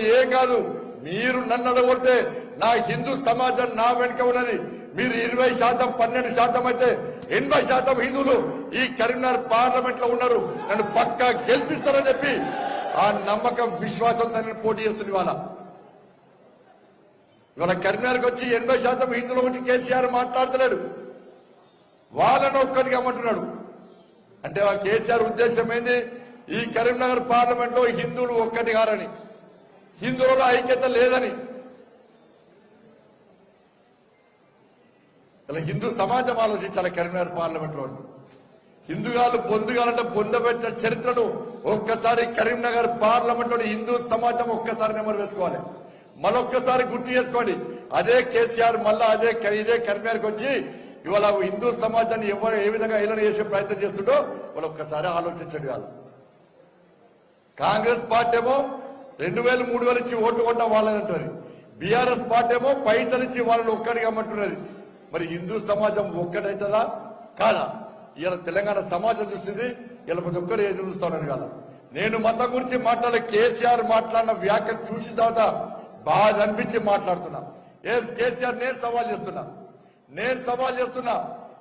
ఏం కాదు మీరు నన్ను అడగొడితే నా హిందూ సమాజం నా వెనుక ఉన్నది. మీరు ఇరవై శాతం పన్నెండు శాతం అయితే ఎనభై శాతం హిందువులు ఈ కరీంనగర్ పార్లమెంట్లో ఉన్నారు. నన్ను పక్కా గెలిపిస్తారని చెప్పి ఆ నమ్మకం విశ్వాసంతో నేను పోటీ చేస్తుంది ఇవాళ. ఇవాళ కరీంనగర్కి వచ్చి ఎనభై శాతం హిందువుల గురించి కేసీఆర్ మాట్లాడతలేడు. వాళ్ళని ఒక్కటిగా అమ్మంటున్నాడు అంటే ఆ కేసీఆర్ ఉద్దేశం ఏంది? ఈ కరీంనగర్ పార్లమెంట్లో హిందువులు ఒక్కటి గారని హిందువుల ఐక్యత లేదని. ఇలా హిందూ సమాజం ఆలోచించాలి కరీంనగర్ పార్లమెంట్లో హిందుగాలు పొందుగాలంటే పొందబెట్టిన చరిత్రను ఒక్కసారి కరీంనగర్ పార్లమెంట్లోని హిందూ సమాజం ఒక్కసారి నెమరు వేసుకోవాలి. మరొక్కసారి గుర్తు చేసుకోండి. అదే కేసీఆర్ మళ్ళా అదే ఇదే కరీంనగర్కి వచ్చి ఇవాళ హిందూ సమాజాన్ని ఎవరు ఏ విధంగా ఏలన చేసే ప్రయత్నం చేస్తుండో వాళ్ళు ఒక్కసారి ఆలోచించండి వాళ్ళు. కాంగ్రెస్ పార్టీ ఏమో రెండు వేలు మూడు వేలు ఇచ్చి ఓటు కొట్ట వాళ్ళదంటది బీఆర్ఎస్ పార్టీ ఏమో పైసలు ఇచ్చి వాళ్ళని ఒక్కడిగా అమ్మంటున్నది మరి హిందూ సమాజం ఒక్కటైతుందా? కాదా? ఇలా తెలంగాణ సమాజం చూసింది ఇలా ప్రతి ఒక్కరు ఎదురు చూస్తున్నారు కదా. నేను మతం గురించి మాట్లాడే కేసీఆర్ మాట్లాడిన వ్యాఖ్య చూసిన తర్వాత బాధ అనిపించి మాట్లాడుతున్నా. ఎస్ కేసీఆర్ నేను సవాల్ చేస్తున్నా. నేను సవాల్ చేస్తున్నా.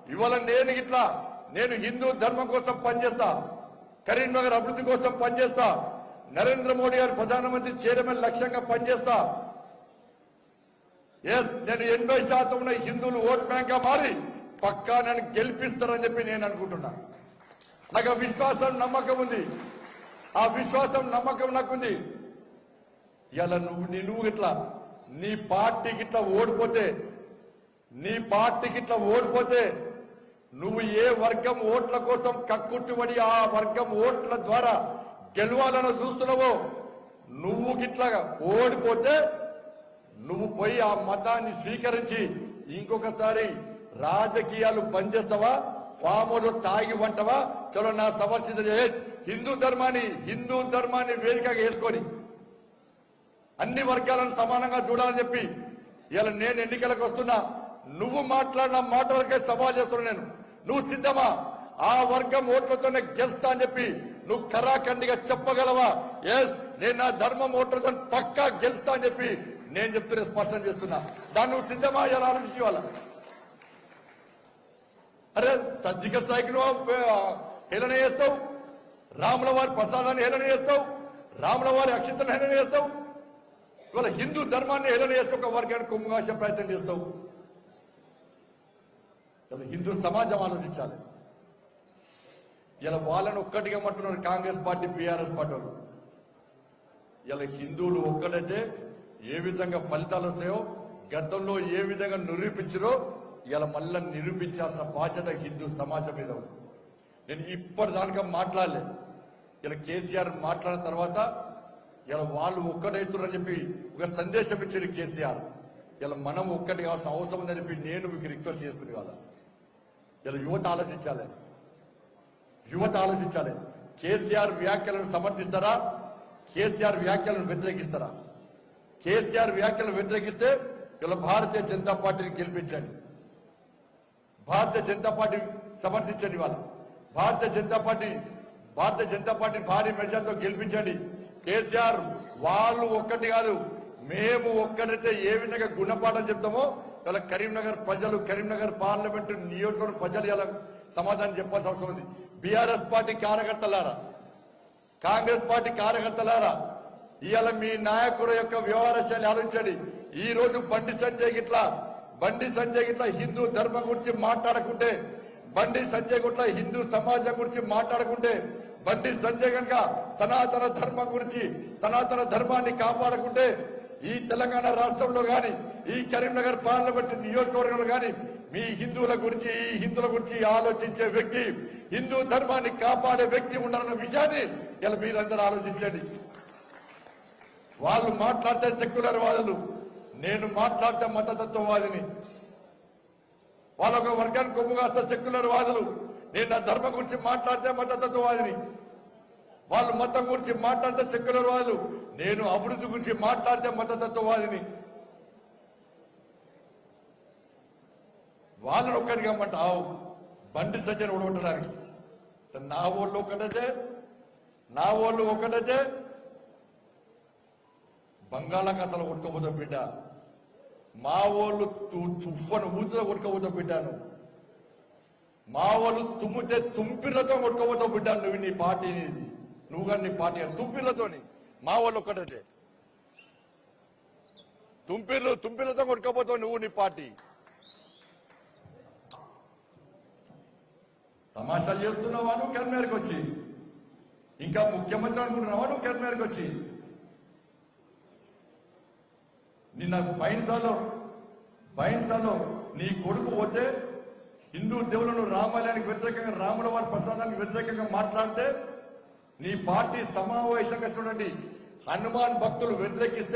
ఇవాళ నేను ఇట్లా నేను హిందూ ధర్మం కోసం పనిచేస్తా కరీంనగర్ అభివృద్ధి కోసం పనిచేస్తా నరేంద్ర మోడీ గారు ప్రధానమంత్రి చేయడమే లక్ష్యంగా పనిచేస్తా. ఎస్ నేను ఎనభై శాతం ఉన్న హిందువులు ఓట్ బ్యాంక్గా మారి పక్కా నన్ను గెలిపిస్తారని చెప్పి నేను అనుకుంటున్నా. నాకు ఆ విశ్వాసం నమ్మకం ఉంది. ఆ విశ్వాసం నమ్మకం నాకుంది. ఇలా నువ్వు నీ నువ్వు ఇట్లా నీ పార్టీకి ఇట్లా ఓడిపోతే నీ పార్టీకి ఇట్లా ఓడిపోతే నువ్వు ఏ వర్గం ఓట్ల కోసం కక్కుట్టుబడి ఆ వర్గం ఓట్ల ద్వారా గెలవాలని చూస్తున్నావో? నువ్వు గిట్లాగా ఓడిపోతే నువ్వు పోయి ఆ మతాన్ని స్వీకరించి ఇంకొకసారి రాజకీయాలు బంద్ చేస్తావా? ఫాములో తాగి వంటవా? చలో నా సమర్శిత హిందూ ధర్మాన్ని హిందూ ధర్మాన్ని వేదికగా వేసుకొని అన్ని వర్గాలను సమానంగా చూడాలని చెప్పి ఇలా నేను ఎన్నికలకు వస్తున్నా. నువ్వు మాట్లాడిన మాటలకే సవాల్ చేస్తున్నా నేను. నువ్వు సిద్ధమా? ఆ వర్గం ఓట్లతోనే గెలుస్తా అని చెప్పి నువ్వు కరాఖండిగా చెప్పగలవా? ఎస్ నేను నా ధర్మం ఓట్లతో పక్కా గెలుస్తా అని చెప్పి నేను చెప్తున్న స్పష్టం చేస్తున్నా. దాన్ని నువ్వు సిద్ధమా ఆలోచించి వాళ్ళ అరే సజ్జిక సైకిల్ హేళన చేస్తావు. రాముల వారి ప్రసాదాన్ని హేళన చేస్తావు. రాముల వారి అక్షితను హేళన చేస్తావు. ఇవాళ హిందూ ధర్మాన్ని హేళన చేస్తే ఒక వర్గాన్ని కొమ్ముగాసే ప్రయత్నం చేస్తావు. హిందూ సమాజం ఆలోచించాలి. ఇలా వాళ్ళని ఒక్కటిగా మట్టున్నారు కాంగ్రెస్ పార్టీ బీఆర్ఎస్ పార్టీ వాళ్ళు. ఇలా హిందువులు ఒక్కటైతే ఏ విధంగా ఫలితాలు వస్తాయో గతంలో ఏ విధంగా నిరూపించారో ఇలా మళ్ళీ నిరూపించాల్సిన బాధ్యత హిందూ సమాజం మీద ఉంది. నేను ఇప్పటిదానిగా మాట్లాడలే. ఇలా కేసీఆర్ మాట్లాడిన తర్వాత ఇలా వాళ్ళు ఒక్కటైతున్నారని చెప్పి ఒక సందేశం ఇచ్చాడు కేసీఆర్. ఇలా మనం ఒక్కటి కావాల్సిన అవసరం ఉందని చెప్పి నేను మీకు రిక్వెస్ట్ చేస్తున్నాను కదా ఇలా యువత ఆలోచించాలి. యువత ఆలోచించాలి. కేసీఆర్ వ్యాఖ్యలను సమర్థిస్తారా? కేసీఆర్ వ్యాఖ్యలను వ్యతిరేకిస్తారా? కేసీఆర్ వ్యాఖ్యలను వ్యతిరేకిస్తే ఇలా భారతీయ జనతా పార్టీని గెలిపించండి. భారతీయ జనతా పార్టీ సమర్థించండి వాళ్ళు భారతీయ జనతా పార్టీ భారతీయ జనతా పార్టీ భారీ మెజార్టీతో గెలిపించండి. కేసీఆర్ వాళ్ళు ఒక్కటి కాదు మేము ఒక్కటైతే ఏ విధంగా గుణపాఠం చెప్తామో ఇలా కరీంనగర్ ప్రజలు కరీంనగర్ పార్లమెంటు నియోజకవర్గ ప్రజలు ఇలా సమాధానం చెప్పాల్సిన అవసరం ఉంది. బీఆర్ఎస్ పార్టీ కార్యకర్తలారా కాంగ్రెస్ పార్టీ కార్యకర్తలారా ఇవాళ మీ నాయకుడు యొక్క వ్యవహార శైలి ఆలోచించండి. ఈ రోజు బండి సంజయ్ గిట్లా బండి సంజయ్ గిట్లా హిందూ ధర్మం గురించి మాట్లాడకుంటే బండి సంజయ్ గుట్ల హిందూ సమాజం గురించి మాట్లాడకుంటే బండి సంజయ్ కనుక సనాతన ధర్మం గురించి సనాతన ధర్మాన్ని కాపాడకుంటే ఈ తెలంగాణ రాష్ట్రంలో కానీ ఈ కరీంనగర్ పార్లమెంట్ నియోజకవర్గంలో కానీ మీ హిందువుల గురించి ఈ హిందువుల గురించి ఆలోచించే వ్యక్తి హిందూ ధర్మాన్ని కాపాడే వ్యక్తి ఉండాలన్న విషయాన్ని ఇలా మీరందరూ ఆలోచించండి. వాళ్ళు మాట్లాడితే సెక్యులర్ వాదులు నేను మాట్లాడితే మతతత్వవాదిని. వాళ్ళ ఒక వర్గాన్ని కొమ్ము కాస్త సెక్యులర్ వాదులు నేను నా ధర్మం గురించి మాట్లాడితే మతతత్వవాదిని. వాళ్ళు మతం గురించి మాట్లాడితే సెక్యులర్ వాదులు నేను అభివృద్ధి గురించి మాట్లాడితే మతతత్వవాదిని. వాళ్ళని ఒక్కడిగా అమ్మంటావు బండి సజ్జన ఉడగొట్టడానికి నా ఓళ్ళు ఒకటైతే నా ఓళ్ళు ఒకటైతే బంగాళాఖాతంలో కొట్టుకోబోతాం బిడ్డ. మా వాళ్ళు తు- తుఫను ఊతిలో కొట్టుకోబోతాం బిడ్డాను. మా వాళ్ళు తుమ్మితే తుంపిలతో కొట్టుకోబోతావు బిడ్డాను నువ్వు నీ పార్టీ నువ్వు కానీ నీ పార్టీ తుంపిలతోని మా వాళ్ళు ఒక్కటైతే తుంపిర్లు తుంపిలతో కొట్టుకోబోతావు నువ్వు నీ పార్టీ. తమాషాలు చేస్తున్నావా నువ్వు కెన్మేరకు వచ్చి. ఇంకా ముఖ్యమంత్రి అనుకుంటున్నావా నువ్వు కెన్మేరకు వచ్చి? నిన్న బైన్సాలో బైన్సాలో నీ కొడుకు పోతే హిందూ దేవులను రామాలయానికి వ్యతిరేకంగా రాముల వారి ప్రసాదానికి వ్యతిరేకంగా మాట్లాడితే నీ పార్టీ సమావేశంగా చూడండి. హనుమాన్ భక్తులు వ్యతిరేకిస్తే